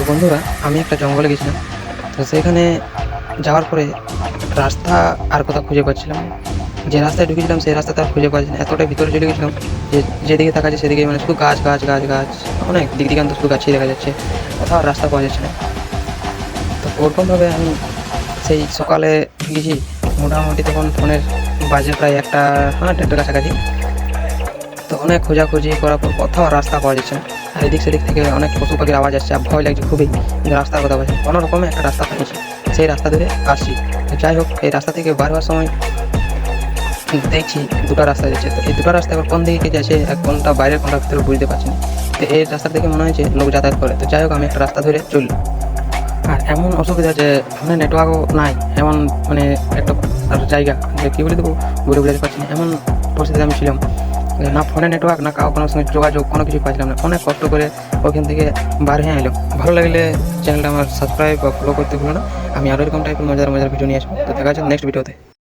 তো বন্ধুরা, আমি একটা জঙ্গলে গেছিলাম। তো সেখানে যাওয়ার পরে রাস্তা আর কোথাও খুঁজে পাচ্ছিলাম যে রাস্তায় ঢুকেছিলাম, সেই রাস্তা তার খুঁজে পাচ্ছি না। এতটাই ভিতরে চলে গেছিলাম যে যেদিকে তাকাচ্ছে সেদিকে মানে শুধু গাছ গাছ গাছ গাছ, অনেক দিক দিকান্ত শুধু গাছই দেখা যাচ্ছে। কোথাও রাস্তা পাওয়া যাচ্ছে না। তো ওরকমভাবে আমি সেই সকালে গেছি। মোটামুটি তখন ফোনের বাজে প্রায় একটা হ্যাঁ দেড়টার কাছাকাছি। তো অনেক খোঁজাখুঁজি করার পর কোথাও রাস্তা পাওয়া যাচ্ছে না। আর এদিক সেদিক থেকে অনেক পশু পাখির আওয়াজ আসছে আর ভয় লাগছে খুবই। রাস্তার কথা বলছি, কোনো রকমে একটা রাস্তা পেয়েছি সেই রাস্তা ধরে আসছি। যাই হোক, এই রাস্তা থেকে বার হওয়ার সময় দেখছি দুটো রাস্তা যাচ্ছে। তো এই দুটো রাস্তা এবার কোন দিকে যাচ্ছে কোনটা বাইরের, কোনটা ভিতরে বুঝতে পারছি না। তো এই রাস্তা থেকে মনে হয়েছে লোক যাতায়াত করে। তো যাই হোক, আমি একটা রাস্তা ধরে চললাম আর এমন অসুবিধা যে ফোনে নেটওয়ার্কও নাই, এমন মানে একটা জায়গা, যে কী বলে দেবো? বলে বোঝাতে পারছি না। এমন পরিস্থিতিতে আমি ছিলাম। না ফোনে নেটওয়ার্ক না কাউ কোনো সঙ্গে যোগাযোগ, কোনো কিছু পাইছিলাম না। অনেক কষ্ট করে ওখান থেকে বার হয়ে এলো ভালো লাগলে চ্যানেলটা আমার সাবস্ক্রাইব বা ফলো করতে ভুলো না। আমি আরও এরকম টাইপের মজার মজার ভিডিও নিয়ে আসব। তো দেখা যাচ্ছে নেক্সট ভিডিওতে